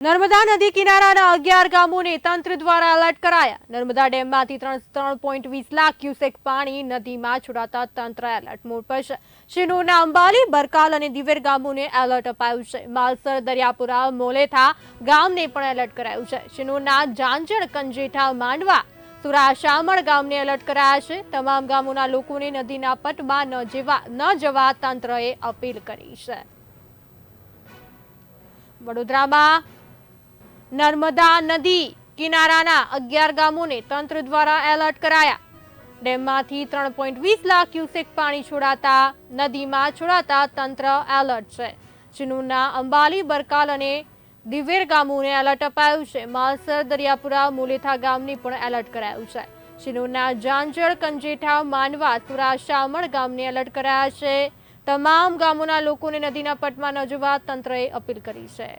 નર્મદા નદી કિનારાના અગિયાર ગામોને તંત્ર દ્વારા એલર્ટ કરાયા. નર્મદા ડેમમાંથી ત્રણ ત્રણ પોઈન્ટ વીસ લાખ ક્યુસેક પાણી નદીમાં છોડાતા તંત્ર એલર્ટ મોડ પર છે. શિનોરના અંબાલી, બરકાલ અને દિવેર ગામોને એલર્ટ અપાયું છે. માલસર, દરિયાપુરા, મોલેથા ગામને પણ એલર્ટ કરાયું છે. શિનોરના જાંજણ, કંજેઠા, માંડવા સુરાશામણ ગામને એલર્ટ કરાયા છે. તમામ ગામોના લોકોને નદીના પટમાં ન જવા ન જવા તંત્રએ અપીલ કરી છે. વડોદરામાં નર્મદા નદી કિનારાના અગિયાર ગામોને તંત્ર દ્વારા એલર્ટ કરાયા. ડેમમાંથી ત્રણ પોઈન્ટ વીસ લાખ ક્યુસેક પાણી છોડાતા, નદીમાં છોડાતા તંત્ર એલર્ટ છે. ચીનુના અંબાલી, બરકાલ અને દિવેર ગામોને એલર્ટ અપાયું છે. માલસર, દરિયાપુરા, મુલેથા ગામની પણ એલર્ટ કરાયું છે. ચીનુના જાંજળ, કંજેઠા માનવા સુરા શામળ ગામને એલર્ટ કરાયા છે. તમામ ગામોના લોકોને નદીના પટમાં ન જવા તંત્રએ અપીલ કરી છે.